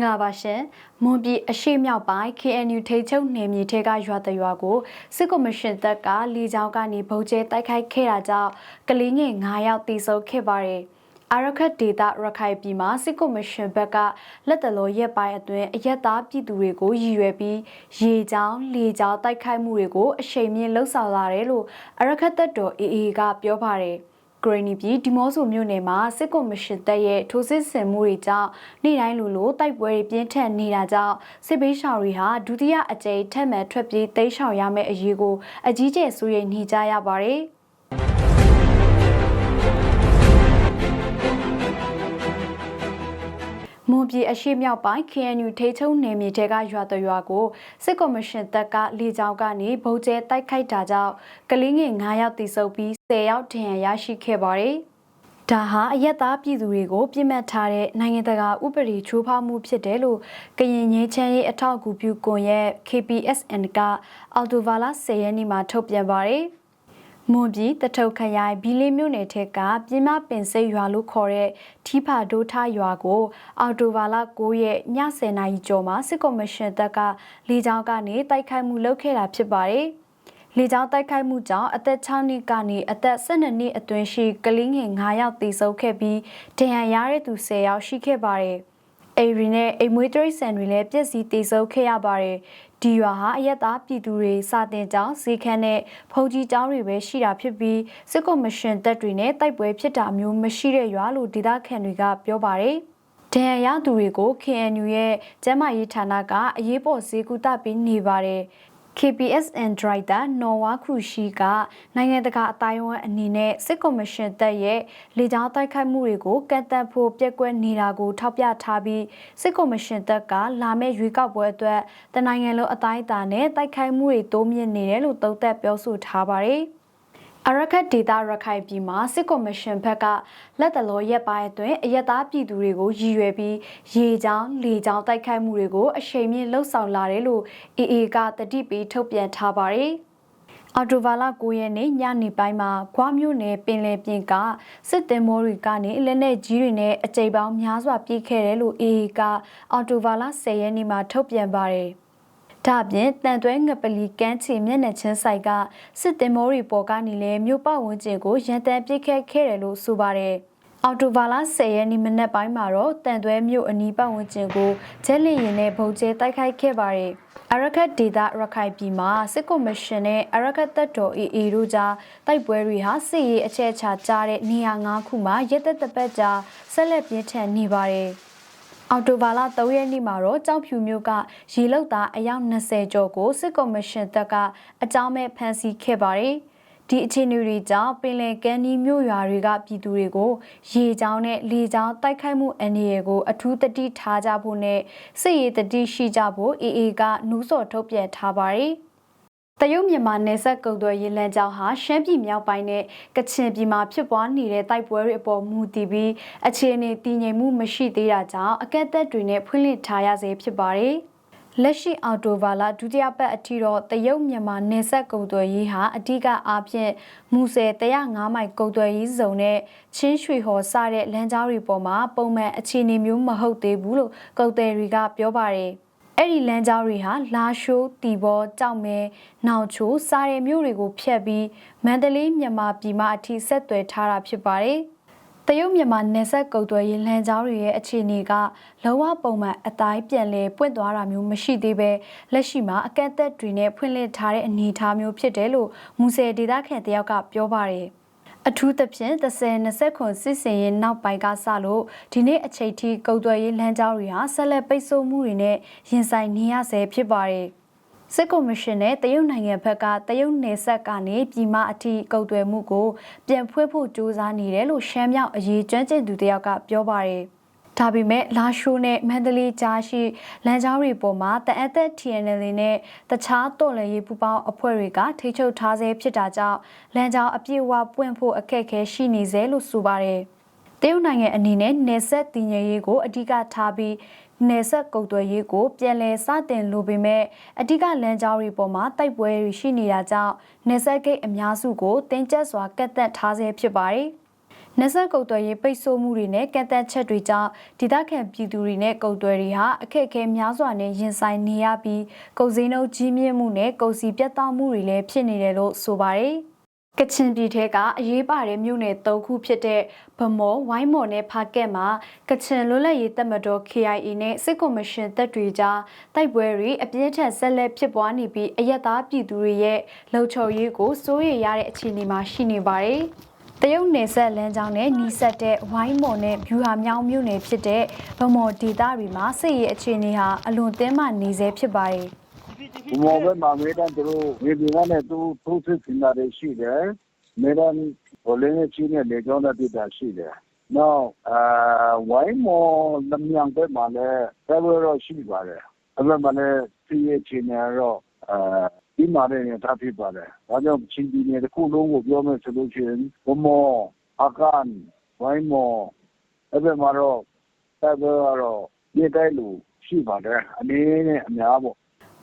င်္ဂလာပါရှင်မွန်ပြည်အရှိမြောက်ပိုင်း KNU ထိပ်ချုပ်နယ်မြေထဲကရွာတရွာကိုစစ်ကော်မရှင်တပ်ကလေကြောင်းကနေဗုံးကျဲတိုက်ခိုက်ခဲ့တာကြောင့်ကလေးငယ်9ယောက်သေဆုံးခဲ့ပါတယ်အာရခတ်ဒေတာရခိုင်ပြည်မှာစစ်ကော်မရှင်ဘက်ကလက်တလောရက်ပိုင်းအတွင်းအရက်သားပြည်သူတွေကိုရည်ရွယ်ပြီးရေကြောင်းလေကြောင်းတိုက်ခိုက်မှုတွေကိုအရှိန်မြင့်လှုပ်ဆောင်လာတယ်လို့အာရခတ်တပ်တော် AA ကပြောပါတယ်။ ဂရနီပြည်ဒီမော့ဆိုမြို့နယ်မှာစစ်ကော်မရှင်တပ်ရဲ့ထိုးစစ်ဆင်မှုတွေကြောင့်နေ့တိုင်းလိုလိုတိုက်ပွဲတွေပြင်းထန်နေတာကြောင့်စစ်ဘေးရှောင်တွေဟာဒုတိယအကြိမ်ထက်မှန်ထွက်ပြေးတိမ်းရှောင်ရမယ့်အရေးကိုအကြီးကျယ်စိုးရိမ်နေကြရပါတယ်။ မွန်ပြည်အရှိမြောက်ပိုင်း KNU ထိချုံနယ်မြေထဲကရွာတရွာကိုစစ်ကော်မရှင်တပ်ကလေကြောင်းကနေဗုံးကျဲတိုက်ခိုက်တာကြောင့်ကလေးငယ်9ယောက်သေဆုံးပြီး10ယောက်ဒဏ်ရာရရှိခဲ့ပါတယ်။ဒါဟာအရက်သားပြည်သူတွေကိုပြစ်မှတ်ထားတဲ့နိုင်ငံတကာဥပဒေချိုးဖောက်မှုဖြစ်တယ်လို့ကရင်ငင်းချမ်းရေးအထောက်အကူပြုကွန်ရက် KPSN ကအော်တိုဗာလာ10ရက်နေ့မှာထုတ်ပြန်ပါတယ်။ မွန်ပြည်တထုတ်ခရိုင်ဘီလေးမြို့နယ်ထက်ကပြင်းမပင်စိတ်ရွာလို့ခေါ်တဲ့ထီဖာဒိုထရွာကို အော်တိုဘာလ9ရက်ည10နာရီကျော်မှာစစ်ကော်မရှင်တပ်ကလေကြောင်းကနေတိုက်ခိုက်မှုလုပ်ခဲ့တာဖြစ်ပါတယ်။လေကြောင်းတိုက်ခိုက်မှုကြောင့်အသက်6နှစ်ကနေအသက်12နှစ်အတွင်းရှိကလေးငယ်9ယောက်သေဆုံးခဲ့ပြီးဒဏ်ရာရတဲ့သူ10ယောက်ရှိခဲ့ပါတယ်။ အိရီနဲ့အိမ်မွေးတရိတ်ဆန်တွေလည်းပြည့်စည်တေဆုံးခဲ့ရပါတယ်ဒီရွာဟာအရက်သားပြည်သူတွေစာတင်ကျောင်းဈေးခန်းနဲ့ဖုန်ကြီးကျောင်းတွေပဲရှိတာဖြစ်ပြီးစစ်ကော်မရှင်တပ်တွေနဲ့တိုက်ပွဲဖြစ်တာမျိုးမရှိတဲ့ရွာလို့ဒေသခံတွေကပြောပါတယ်ဒဏ်ရာရသူတွေကို KNU ရဲ့ကျန်းမာရေးဌာနကအရေးပေါ်ဈေးကူတာပေးနေပါတယ် KPSN Director နော်ဝါခရူရှိကနိုင်ငံတကာအတိုင်းအဝန်းအနေနဲ့စစ်ကော်မရှင်တပ်ရဲ့လေကြောင်းတိုက်ခိုက်မှုတွေကိုကန့်သတ်ဖို့ပြက်ကွက်နေတာကိုထောက်ပြထားပြီးစစ်ကော်မရှင်တပ်ကလာမယ့်ရွေးကောက်ပွဲအတွက်တနိုင်ငံလုံးအတိုင်းအတာနဲ့တိုက်ခိုက်မှုတွေတိုးမြင့်နေတယ်လို့သုံးသပ်ပြောဆိုထားပါတယ်။ အရခတ်ဒေတာရခိုင်ပြည်မှာစစ်ကော်မရှင်ဘက်ကလက်တလောရက်ပိုင်းအတွင်းအယက်သားပြည်သူတွေကိုရည်ရွယ်ပြီးရေချောင်းလေချောင်းတိုက်ခိုက်မှုတွေကိုအရှိန်မြင့်လှုပ်ဆောင်လာတယ်လို့ AA ကတတိပေးထုတ်ပြန်ထားပါတယ်။အော်တိုဗာလာ9ရက်နေ့ညနေပိုင်းမှာခွားမြို့နယ်ပင်လယ်ပြင်ကစစ်တင်မောတွေကနေလက်နက်ကြီးတွေနဲ့အကြိမ်ပေါင်းများစွာပြေးခဲ့တယ်လို့ AA ကအော်တိုဗာလာ10ရက်နေ့မှာထုတ်ပြန်ပါတယ်။ ဒါ့အပြင်တန်သွဲငပလီကန်းချီမျက်နှာချင်းဆိုင်ကစစ်တင်မောရီပေါ်ကနေလဲမြို့ပဝန်းကျင်ကိုရန်တမ်းပစ်ခတ်ခဲ့တယ်လို့ဆိုပါတယ်။အော်တိုဗာလာ10ရက်နေ့မနက်ပိုင်းမှာတော့တန်သွဲမြို့အနီးပတ်ဝန်းကျင်ကိုဂျက်လင်ရင်နဲ့ဗုံးကျဲတိုက်ခိုက်ခဲ့ပါတယ်။အရခတ်ဒေတာရခိုင်ပြည်မှာစစ်ကော်မရှင်နဲ့အရခတ်တပ်တော် AA တို့ကြားတိုက်ပွဲတွေဟာစစ်ရေးအချက်အချာကြားတဲ့နေရာ၅ခုမှာရက်သက်တပတ်ကြာဆက်လက်ပြင်းထန်နေပါတယ်။ အော်တိုဘာလ3ရက်နေ့မှာတော့ကြောက်ဖြူမြို့ကရေလုတ်သားအယောက်20ကျော်ကိုစစ်ကော်မရှင်တပ်ကအကြောင်းမဲ့ဖမ်းဆီးခဲ့ပါတယ်။ဒီအခြေအနေတွေကြောင့်ပင်လယ်ကမ်းနီးမြို့ရွာတွေကပြည်သူတွေကိုရေချောင်းနဲ့လေချောင်းတိုက်ခိုက်မှုအန္တရာယ်ကိုအထူးတတိထားကြဖို့နဲ့စစ်ရေးတတိရှိကြဖို့ AA ကနှူးဆော်ထုတ်ပြန်ထားပါတယ်။ တရုတ်မြန်မာနယ်စပ်ကုံသွယ်ရေးလမ်းကြောင်းဟာရှမ်းပြည်မြောက်ပိုင်းနဲ့ကချင်ပြည်မှာဖြစ်ပွားနေတဲ့တိုက်ပွဲတွေအပေါ်မူတည်ပြီးအခြေအနေတည်ငြိမ်မှုမရှိသေးတာကြောင့်အကန့်အသတ်တွေနဲ့ဖွင့်လှစ်ထားရဆဲဖြစ်ပါတယ်။လက်ရှိအော်တိုဗာလာဒုတိယပတ်အထိတော့တရုတ်မြန်မာနယ်စပ်ကုံသွယ်ရေးဟာအဓိကအားဖြင့်မူဆယ်105မိုင်ကုံသွယ်ရေးဇုံနဲ့ချင်းရွှေဟော်စတဲ့လမ်းကြောင်းတွေပေါ်မှာပုံမှန်အခြေအနေမျိုးမဟုတ်သေးဘူးလို့ကုံသွယ်တွေကပြောပါတယ်။ အဲ့ဒီလမ်းကြောင်းတွေဟာလာရှိုးတီဘောကြောက်မဲနောင်ချိုစားရမြို့တွေကိုဖျက်ပြီးမန္တလေးမြန်မာပြည်မအထိဆက်သွယ်ထားတာဖြစ်ပါတယ်။တရုတ်မြန်မာနယ်စပ်ကုတ်သွယ်ရေးလမ်းကြောင်းတွေရဲ့အခြေအနေကလောကပုံမှန်အတိုင်းပြန်လဲပွင့်သွားတာမျိုးမရှိသေးပဲလက်ရှိမှာအကန့်အသတ်တွေနဲ့ဖွင့်လှစ်ထားတဲ့အနေအထားမျိုးဖြစ်တယ်လို့မူဆယ်ဒေသခံတယောက်ကပြောပါတယ်။ အထူးသဖြင့်30-20ခွန်စစ်စင်ရင်နောက်ပိုင်းကစလို့ဒီနေ့အချိန်ထိကုတ်သွယ်ရေးလမ်းကြောင်းတွေဟာဆက်လက်ပိတ်ဆို့မှုတွေနဲ့ရင်ဆိုင်နေရဆဲဖြစ်ပါတယ်။စစ်ကော်မရှင်နဲ့တရုတ်နိုင်ငံဘက်ကတရုတ်နယ်စပ်ကနေပြည်မအထိကုတ်သွယ်မှုကိုပြန်ဖွင့်ဖို့ကြိုးစားနေတယ်လို့ရှမ်းမြောက်အရေးကျွမ်းကျင်သူတယောက်ကပြောပါတယ်။ ဒါပေမဲ့လာရှိုးနဲ့မန္တလေးကြားရှိလမ်းကြောင်းတွေပေါ်မှာတအက်သက် TNL နဲ့တခြားတော်လှန်ရေးပူးပေါင်းအဖွဲ့တွေကထိချုပ်ထားဆဲဖြစ်တာကြောင့်လမ်းကြောင်းအပြည့်အဝပွင့်ဖို့အခက်အခဲရှိနေစေလို့ဆိုပါတယ်။တရုတ်နိုင်ငံအနေနဲ့နေဆက်တည်ငြိမ်ရေးကိုအဓိကထားပြီးနေဆက်ကုတ်သွယ်ရေးကိုပြန်လည်စတင်လိုပေမဲ့အဓိကလမ်းကြောင်းတွေပေါ်မှာတိုက်ပွဲတွေရှိနေတာကြောင့်နေဆက်ဂိတ်အများစုကိုတင်းကျပ်စွာကတ်သက်ထားဆဲဖြစ်ပါတယ်။ နက်ဆက်ကုတ်သွယ်ရေးပိတ်ဆို့မှုတွေနဲ့ကန့်သက်ချက်တွေကြောင့်ဒေသခံပြည်သူတွေနဲ့ကုတ်သွယ်တွေဟာအခက်အခဲများစွာနဲ့ရင်ဆိုင်နေရပြီးကုန်စည်နှုန်းကြီးမြင့်မှုနဲ့ကုန်စည်ပြတ်တောက်မှုတွေလည်းဖြစ်နေတယ်လို့ဆိုပါတယ်။ကချင်ပြည်ထဲကအရေးပါတဲ့မြို့နယ်၃ခုဖြစ်တဲ့ဗမော်ဝိုင်းမော်နဲ့ဖားကက်မှာကချင်လွတ်လပ်ရေးတပ်မတော် KIA နဲ့စစ်ကော်မရှင်တပ်တွေကြားတိုက်ပွဲတွေအပြင်းထန်ဆက်လက်ဖြစ်ပွားနေပြီးအရက်သားပြည်သူတွေရဲ့လုံခြုံရေးကိုစိုးရိမ်ရတဲ့အခြေအနေမှာရှိနေပါတယ်။ တရုတ်နယ်ဆက်လမ်းကြောင်းနဲ့နီးစပ်တဲ့ဝိုင်းမော်နဲ့ဗျူဟာမြောင်းမြို့နယ်ဖြစ်တဲ့ဗမော်ဒေသတွေမှာစစ်ရေးအခြေအနေဟာအလွန်တင်းမာနေဆဲဖြစ်ပါတယ်။ဘမောဘက်မှာမေတန်းသူတို့မြေပြင်ကနေသူထိုးစစ်ဆင်တာတွေရှိတယ်။မေတန်းဟိုလင်းရဲ့ချင်းနဲ့လေကြောင်းနဲ့ပြည်တာရှိတယ်။နောက်အာဝိုင်းမော်လမြန်ဘက်မှာလည်းဆက်ဝဲတော့ရှိပါတယ်။အဲ့ဘက်မှာလည်းစီးရဲ့ချင်းနဲ့တော့အာ ဒီမှာလည်းတာဖြစ်ပါတယ်။ဒါကြောင့်ချင်းပြည်နယ်တစ်ခုလုံးကိုပြောမယ်ဆိုလို့ရှိရင်ဘမောအကန်ဝိုင်းမော်အဲ့ဘက်မှာတော့ဆက်ဝဲကတော့မြေတိုက်လူရှိပါတယ်။အနေနဲ့အများပေါ့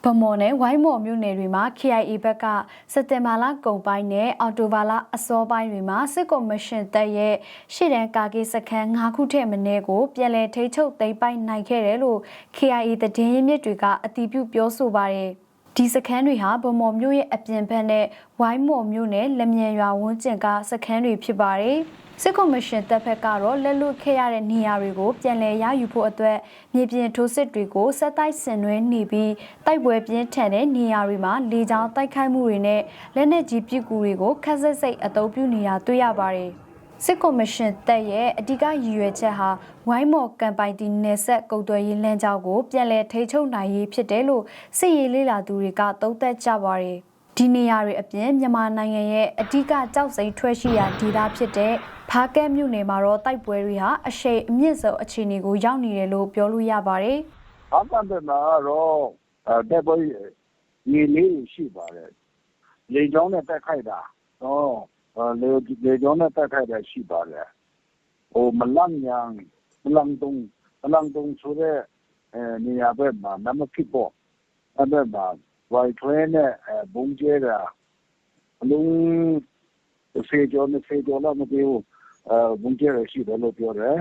ဗမော်နဲ့ဝိုင်းမော်မြို့နယ်တွေမှာ KIA ဘက်ကစက်တင်ဘာလကုန်ပိုင်းနဲ့အော်တိုဘာလအစောပိုင်းတွေမှာစစ်ကော်မရှင်တပ်ရဲ့ရှေ့တန်းကာကီစခန်း၅ခုထက်မနည်းကိုပြည်လည်ထိချုပ်သိမ်းပိုက်နိုင်ခဲ့တယ်လို့ KIA သတင်းရင်းမြစ်တွေကအတည်ပြုပြောဆိုပါတယ် ဒီစခန်းတွေဟာဗမော်မြို့ရဲ့အပြင်ဘက်နဲ့ဝိုင်းမော်မြို့နယ်လက်မြန်ရွာဝန်းကျင်ကစခန်းတွေဖြစ်ပါတယ်။စစ်ကော်မရှင်တပ်ဖက်ကတော့လက်လွတ်ခဲ့ရတဲ့နေရာတွေကိုပြန်လည်ရယူဖို့အတွက်မြေပြင်ထိုးစစ်တွေကိုစက်တိုက်ဆင်နွှဲနေပြီးတိုက်ပွဲပြင်းထန်တဲ့နေရာတွေမှာလေကြောင်းတိုက်ခိုက်မှုတွေနဲ့လက်နက်ကြီးပစ်ကူတွေကိုခက်ဆက်စိတ်အသုံးပြုနေတာတွေ့ရပါတယ်။ စစ်ကော်မရှင်တပ်ရဲ့အဓိကရည်ရွယ်ချက်ဟာဝိုင်းမော်ကမ်ပိုင်တီနယ်ဆက်ကုတ်သွယ်ရေးလမ်းကြောင်းကိုပြန်လည်ထိချုပ်နိုင်ရေးဖြစ်တယ်လို့စစ်ရေးလေလာသူတွေကသုံးသပ်ကြပါတယ်။ဒီနေရာတွေအပြင်မြန်မာနိုင်ငံရဲ့အဓိကကြောက်စိမ်ထွက်ရှိရာဒေသဖြစ်တဲ့ဖားကဲမြို့နယ်မှာတော့တိုက်ပွဲတွေဟာအရှိန်အမြင့်ဆုံးအခြေအနေကိုရောက်နေတယ်လို့ပြောလို့ရပါတယ်။အမှန်တည်းမှာတော့အဲတက်ပွဲရေလေးရှိပါတယ်လေကြောင်းနဲ့တက်ခိုက်တာတော့ လေလေကြောင်းနဲ့တက်ခိုက်တာရှိပါတယ်ဟိုမလန့်ညာမလန့်တုံမလန့်တုံဆိုတဲ့အဲနေရာဘက်မှာနမခိပေါ့အဲ့ဘက်မှာဝိုင်ထွဲနဲ့အဲဘုံကျဲတာအလုံးစေကျော်နဲ့စေကျော်တော့မသိဘူးအဲဘုံကျဲရရှိတယ်လို့ပြောတယ်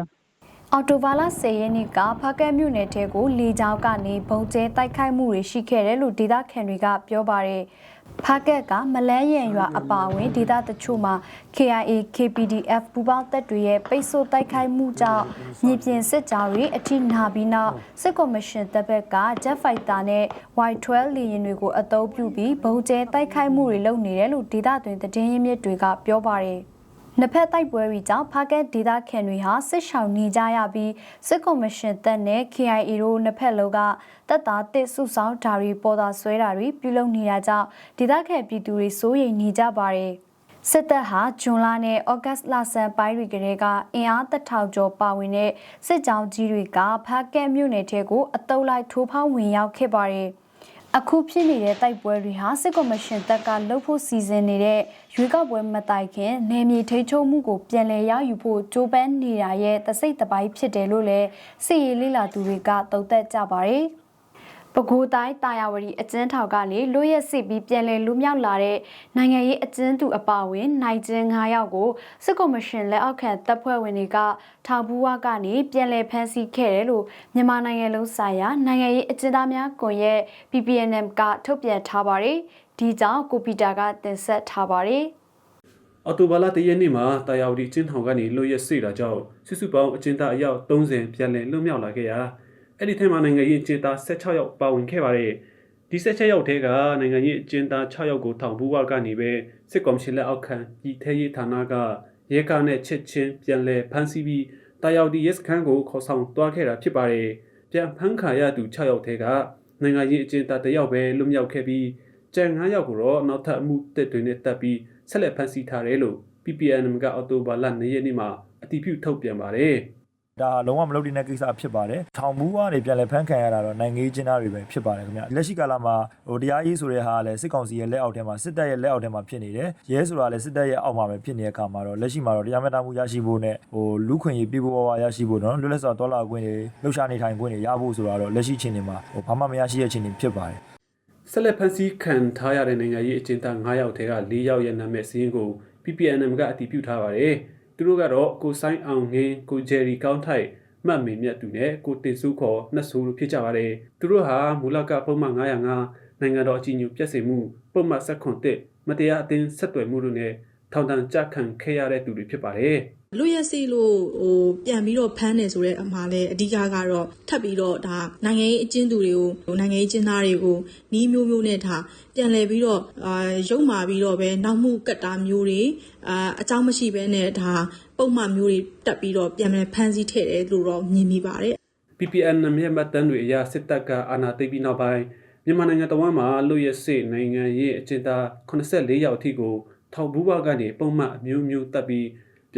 အော်တိုဘာလ10ရက်နေ့ကဖားကဲမြို့နယ်ထဲကိုလေကြောင်းကနေဘုံကျဲတိုက်ခိုက်မှုတွေရှိခဲ့တယ်လို့ဒေသခံတွေကပြောပါတယ်။ ဖားကက်ကမလန်းရန်ရွာအပါအဝင်ဒေသတချို့မှာ KIA KPDF ပူးပေါင်းတပ်တွေရဲ့ပိတ်ဆို့တိုက်ခိုက်မှုကြောင့်မြေပြင်စစ်ကြောင်းတွေအထိနာပြီးနောက်စစ်ကော်မရှင်တပ်ဘက်က Jet Fighter နဲ့ Y12 လေယာဉ်တွေကိုအသုံးပြုပြီးဘုံကျဲတိုက်ခိုက်မှုတွေလုပ်နေတယ်လို့ဒေသတွင်သတင်းရင်းမြစ်တွေကပြောပါတယ်။ နှစ်ဖက်တိုက်ပွဲတွေကြောင့်ဖားကက်ဒေသခံတွေဟာစစ်ရှောင်နေကြရပြီးစစ်ကော်မရှင်တပ်နဲ့ KIA တို့နှစ်ဖက်လုံးကတပ်သားတစ်စုဆောင်ဓာရီပေါ်တာဆွဲတာတွေပြုလုပ်နေတာကြောင့်ဒေသခံပြည်သူတွေစိုးရိမ်နေကြပါတယ်စစ်တပ်ဟာဂျွန်လနဲ့ဩဂတ်လဆန်ပိုင်းတွေကလေးကအင်အားတထောင်ကျော်ပါဝင်တဲ့စစ်ကြောင်းကြီးတွေကဖားကက်မြို့နယ်ထဲကိုအတုပ်လိုက်ထိုးဖောက်ဝင်ရောက်ခဲ့ပါတယ်။ အခုဖြစ်နေတဲ့တိုက်ပွဲတွေဟာစစ်ကော်မရှင်တပ်ကလှုပ်ဖို့စီစဉ်နေတဲ့ရွေးကောက်ပွဲမတိုင်ခင်နယ်မြေထိန်းချုပ်မှုကိုပြန်လည်ရယူဖို့ကြိုးပမ်းနေတာရဲ့တစိတ်တပိုင်းဖြစ်တယ်လို့လည်းစစ်ရေးလေလာသူတွေကသုံးသပ်ကြပါတယ်။ ပဲခူးတိုင်းတာယာဝတီအကျဉ်းထောင်ကနေလွတ်ရက်စစ်ပြီးပြန်လည်လွတ်မြောက်လာတဲ့နိုင်ငံရေးအကျဉ်းသူအပါအဝင်နိုင်ကျင်း9ယောက်ကိုစစ်ကော်မရှင်လက်အောက်ခံတပ်ဖွဲ့ဝင်တွေကထောင်ဘူးဝကနေပြန်လည်ဖမ်းဆီးခဲ့တယ်လို့မြန်မာနိုင်ငံလုံးဆိုင်ရာနိုင်ငံရေးအကျဉ်းသားများကွန်ရက် PPNM ကထုတ်ပြန်ထားပါတယ်။ဒီကြောင့်ကိုပီတာကတင်ဆက်ထားပါတယ်။အော်တိုဘာလတရက်နေ့မှာတာယာဝတီကျင်းထောင်ကနေလွတ်ရက်စေ့တာကြောင့်စုစုပေါင်းအကျဉ်းသားအယောက်30ပြန်လည်လွတ်မြောက်လာခဲ့ရာ အဲ့ဒီထဲမှာနိုင်ငံရေးအကျဉ်းသား16ယောက်ပါဝင်ခဲ့ပါတယ်ဒီ16ယောက်ထဲကနိုင်ငံရေးအကျဉ်းသား6ယောက်ကိုထောင်ဘူးဝကနေပဲစစ်ကောင်စီလက်အောက်ခံပြည်ထရေးဌာနကရဲကားနဲ့ချက်ချင်းပြန်လည်ဖမ်းဆီးပြီးတာယာဝတီရဲစခန်းကိုခေါ်ဆောင်သွားခဲ့တာဖြစ်ပါတယ်ပြန်ဖမ်းခါရသူ6ယောက်ထဲကနိုင်ငံရေးအကျဉ်းသား1ယောက်ပဲလွတ်မြောက်ခဲ့ပြီးကျန်9ယောက်ကိုတော့နောက်ထပ်အမှုတစ်တွေနဲ့တပ်ပြီးဆက်လက်ဖမ်းဆီးထားတယ်လို့ PPNM ကအော်တိုဘာလ2ရက်နေ့မှာအတည်ပြုထုတ်ပြန်ပါတယ် ဒါလုံးဝမလုပ်တဲ့ကိစ္စဖြစ်ပါတယ်။ထောင်မူကနေပြန်လည်ဖမ်းခံရတာတော့နိုင်ငံရေးကျင်းသားတွေပဲဖြစ်ပါတယ်ခင်ဗျ။လက်ရှိကာလမှာဟိုတရားရေးဆိုတဲ့ဟာကလည်းစစ်ကောင်စီရဲ့လက်အောက်ထဲမှာစစ်တပ်ရဲ့လက်အောက်ထဲမှာဖြစ်နေတယ်။ရဲဆိုတာလည်းစစ်တပ်ရဲ့အောက်မှာပဲဖြစ်နေတဲ့အခါမှာတော့လက်ရှိမှာတော့တရားမျှတမှုရရှိဖို့နဲ့ဟိုလူခွင့်ရေးပြည်ပေါ်ဝါရရှိဖို့နော်လွတ်လပ်စွာတော်လာခွင့်တွေလှုပ်ရှားနေထိုင်ခွင့်တွေရဖို့ဆိုတာတော့လက်ရှိအချိန်တွေမှာဟိုဘာမှမရရှိတဲ့အခြေအနေဖြစ်ပါတယ်။ဆက်လက်ဖန်ဆီးခံထားရတဲ့နိုင်ငံရေးအကျဉ်းသား9ယောက်ထဲက4ယောက်ရဲ့နာမည်စရင်းကို PPNM ကအတည်ပြုထားပါတယ်။ သူတို့ကတော့ကိုဆိုင်အောင်ငင်းကိုဂျယ်ရီကောင်းထိုက်မှတ်မေမြတ်သူနဲ့ကိုတင်စုခေါ်နှစ်ဆိုလိုဖြစ်ကြပါတယ်သူတို့ဟာမူလကပုံမှန်905နိုင်ငံတော်အကြီးအကျယ်ပြည့်စုံမှုပုံမှန်7ခွန်1မတရားအသင်းဆက်သွယ်မှုတို့နဲ့ထောင်ဒဏ်ကြခံခဲ့ရတဲ့သူတွေဖြစ်ပါတယ် လူရက်စီလို့ဟိုပြန်ပြီးတော့ဖမ်းနေဆိုတဲ့အမှားလဲအဓိကကတော့ထပ်ပြီးတော့ဒါနိုင်ငံရေးအကျဉ်းသူတွေကိုဟိုနိုင်ငံရေးကျဉ်းသားတွေကိုနီးမျိုးမျိုးနဲ့ဒါပြန်လည်ပြီးတော့အာရုံမာပြီးတော့ပဲနောက်မှုကတ်တာမျိုးတွေအာအကြောင်းမရှိဘဲနဲ့ဒါပုံမှန်မျိုးတွေတက်ပြီးတော့ပြန်လည်ဖမ်းဆီးထည့်တယ်လို့တော့မြင်မိပါတယ် PPN နဲ့မြန်မာတန်းတွေအရစစ်တပ်ကအာဏာသိမ်းပြီးနောက်ပိုင်းမြန်မာနိုင်ငံတော်မှာလူရဲစစ်နိုင်ငံရေးအကျဉ်းသား84ယောက်အထိကိုထောက်ဘူးဘကနေပုံမှန်အမျိုးမျိုးတပ်ပြီး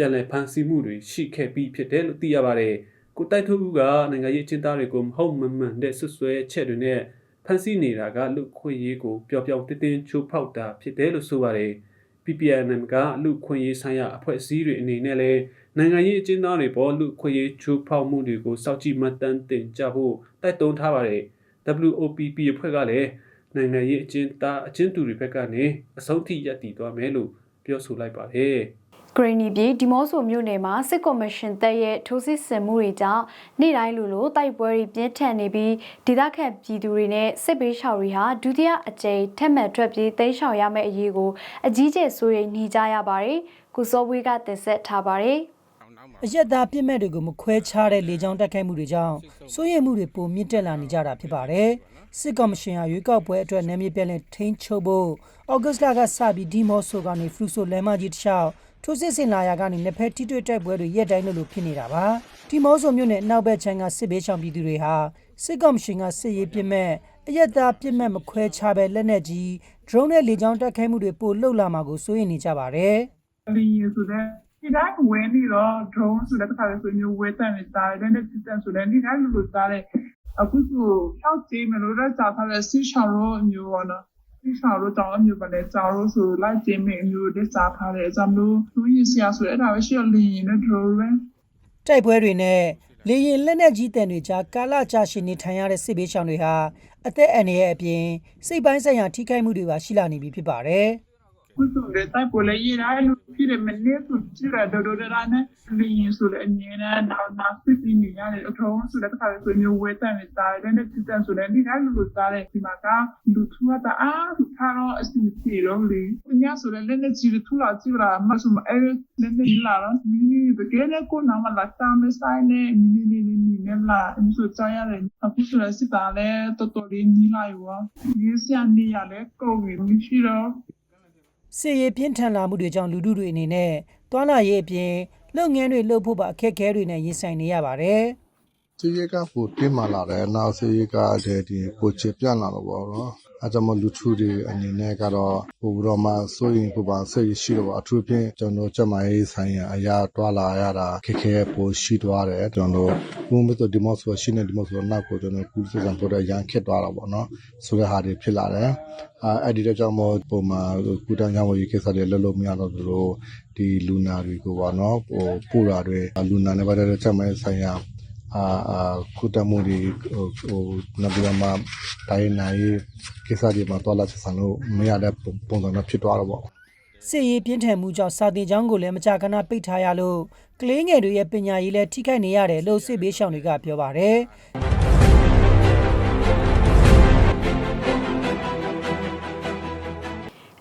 ပြန်လည်ဖမ်းဆီးမှုတွေရှိခဲ့ပြီးဖြစ်တယ်လို့သိရပါတယ်။ကိုတိုက်ထုတ်ဦးကနိုင်ငံရေးအကျဉ်းသားတွေကိုမဟုတ်မမှန်တဲ့ဆွဆွဲချက်တွေနဲ့ဖမ်းဆီးနေတာကလူခွင့်ရေးကိုပျော်ပျော်တင်းတင်းချိုးဖောက်တာဖြစ်တယ်လို့ဆိုပါတယ်။ PPNM ကလူခွင့်ရေးဆိုင်ရာအဖွဲ့အစည်းတွေအနေနဲ့လည်းနိုင်ငံရေးအကျဉ်းသားတွေပေါ်လူခွင့်ရေးချိုးဖောက်မှုတွေကိုစောင့်ကြည့်မှတ်တမ်းတင်ကြဖို့တိုက်တွန်းထားပါတယ်။ WOPP အဖွဲ့ကလည်းနိုင်ငံရေးအကျဉ်းသားအကျဉ်းသူတွေဘက်ကနေအဆုံးထိရပ်တည်သွားမယ်လို့ပြောဆိုလိုက်ပါတယ်။ ဂရနီပြည်ဒီမော့ဆိုမြို့နယ်မှာစစ်ကော်မရှင်တပ်ရဲ့ထိုးစစ်ဆင်မှုတွေကြောင့်နေ့တိုင်းလိုလိုတိုက်ပွဲတွေပြင်းထန်နေပြီးဒေသခံပြည်သူတွေနဲ့စစ်ပေးရှောင်တွေဟာဒုတိယအကြိမ်ထက်မှန်ထွက်ပြေးသိမ်းရှောင်ရမယ့်အရေးကိုအကြီးကျယ်စိုးရိမ်နေကြရပါတယ်။ကုစောဝေးကတင်ဆက်ထားပါတယ်။အရက်သားပြစ်မဲ့တွေကိုမခွဲခြားတဲ့လေကြောင်းတိုက်ခိုက်မှုတွေကြောင့်စိုးရိမ်မှုတွေပိုမြင့်တက်လာနေကြတာဖြစ်ပါတယ်။ စစ်ကော်မရှင်ဟာရွေးကောက်ပွဲအတွက်နာမည်ပြန်လည်ထိန်းချုပ်ဖို့ဩဂတ်စ်လကစပြီးဒီမော့ဆိုကနေဖရူဆိုလမ်းမကြီးတစ်လျှောက်ထိုးစစ်ဆင်လာရာကနေနှစ်ဖက်ထိတွေ့တိုက်ပွဲတွေရက်တိုင်းလိုလိုဖြစ်နေတာပါ။ဒီမော့ဆိုမြို့နယ်အနောက်ဘက်ခြမ်းကစစ်ဘေးရှောင်ပြည်သူတွေဟာစစ်ကော်မရှင်ကစစ်ရေးပြစ်မဲ့အရက်သားပြစ်မဲ့မခွဲခြားပဲလက်နက်ကြီး drone နဲ့လေကြောင်းတိုက်ခိုက်မှုတွေပိုလှုပ်လာမှာကိုစိုးရိမ်နေကြပါတယ်။လီဆိုတဲ့ဒီတိုင်းဝင်ပြီးတော့ drone ဆိုတဲ့ခါလေးဆိုမျိုးဝဲတန်နေတာတဲ့နဲ့စစ်တန်ဆိုတဲ့ဒီတိုင်းလူလူသားတဲ့ အခုဆိုဖြောက်ကြည့်မလို့တော့ကြာထားတဲ့ဆီရှောင်းလို့မျိုးပေါ့နော်ဆီရှောင်းလို့တောင်းအမျိုးပဲလေကြာလို့ဆိုလိုက်ကြည့်မယ်အမျိုးတွေစားထားတယ်အကြောင်းလို့သူရစီရဆိုအဲ့ဒါပဲရှိလင်းနဲ့ drone ပဲတိုက်ပွဲတွေနဲ့လေရင်လက်နက်ကြီးတန်တွေကြားကာလကြာရှည်နေထိုင်ရတဲ့စစ်ဘေးရှောင်တွေဟာအသက်အန္တရာယ်အပြင်စိတ်ပိုင်းဆိုင်ရာထိခိုက်မှုတွေပါရှိလာနေပြီဖြစ်ပါတယ်။ ခုဆိုတဲ့တိုက်ပွဲလေးရတဲ့လူဖြစ်တယ်မနေ့ဆိုကြည့်ရတော့တော့ဒါနဲ့လင်းဆိုတဲ့အမြင်နဲ့နောက်နောက်စစ်ပြီးနေရတယ်အထုံးဆိုတဲ့ခါလေးဆိုမျိုးဝဲတန်နေတာတဲ့နဲ့စစ်တန်ဆိုတဲ့ဒီတိုင်းလူလူသားတဲ့ဒီမှာကလူထူတာအားထားတော့အစီအစီတော့လေညဆိုတဲ့လက်နဲ့ကြည့်ထူလာကြည့်လာမဆိုမအဲလက်နဲ့လာတော့မီးတကယ်နဲ့ကိုနာမလာတာမဆိုင်နဲ့မီးနေနေနေနေလာအမျိုးဆိုကြရတယ်အခုဆိုတဲ့စစ်သားလည်းတော်တော်လေးနီးလာရောဒီစရနေရလဲကိုယ်ကြီးမရှိတော့ စစ်ရေးပြင်းထန်လာမှုတွေကြောင့်လူထုတွေအနေနဲ့တွာလာရေးအပြင်လုပ်ငန်းတွေလုပ်ဖို့ပါအခက်အခဲတွေနဲ့ရင်ဆိုင်နေရပါတယ်။စီးရဲကပိုတင်းမာလာတယ်နောက်စီးရဲကတဲ့ဒီပိုချပြန့်လာတော့ဘောနော် အဲကြောင့်မလူထုတွေအနေနဲ့ကတော့ပိုပြီးတော့မှစိုးရင်ပိုပါစိတ်ရှိတော့အထူးဖြင့်ကျွန်တော်ကျမရေးဆိုင်ရာအရာတွာလာရတာခက်ခဲပိုရှိသွားတယ်ကျွန်တော်ဘုံမတော်ဒီမော့ဆိုရှိနေဒီမော့ဆိုနောက်ကိုကျွန်တော်ကူးစံပေါ်တဲ့ရန်ခက်သွားတာပေါ့နော်ဆိုတဲ့ဟာတွေဖြစ်လာတယ်အဲအဲ့ဒီတော့ကြောင့်မို့ပုံမှာကုတန်းချောင်းဝရေးကိစ္စတွေလှုပ်လို့မရတော့သူတို့ဒီလူနာတွေကိုပေါ့နော်ဟိုပို့တာတွေလူနာနဲ့ပါတယ်ကျမရေးဆိုင်ရာ အာအာကုတမှုတွေဟိုဟိုနောက်ပြီးတော့မှတိုင်းနိုင်ကိစ္စတွေမှာတွာလာဆက်ဆံလို့မရတဲ့ပုံစံမျိုးဖြစ်သွားတော့ပေါ့စစ်ရေးပြင်းထန်မှုကြောင့်စာတင်ကျောင်းကိုလည်းမကြာခဏပိတ်ထားရလို့ကလေးငယ်တွေရဲ့ပညာရေးလည်းထိခိုက်နေရတယ်လို့စစ်ဘေးရှောင်တွေကပြောပါတယ်။